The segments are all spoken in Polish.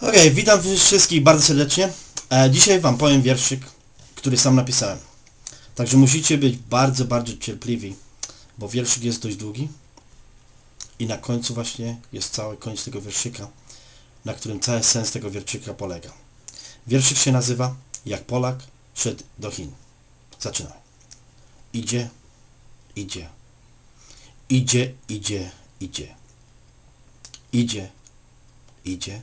Okej, witam wszystkich bardzo serdecznie. E, dzisiaj wam powiem wierszyk, który sam napisałem. Także musicie być bardzo, bardzo cierpliwi, bo wierszyk jest dość długi. I na końcu właśnie jest cały koniec tego wierszyka, na którym cały sens tego wierszyka polega. Wierszyk się nazywa Jak Polak szedł do Chin. Zaczynam. Idzie, idzie. Idzie, idzie, idzie. Idzie, idzie.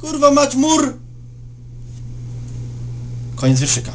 Kurwa mać mur! Koniec wierszyka.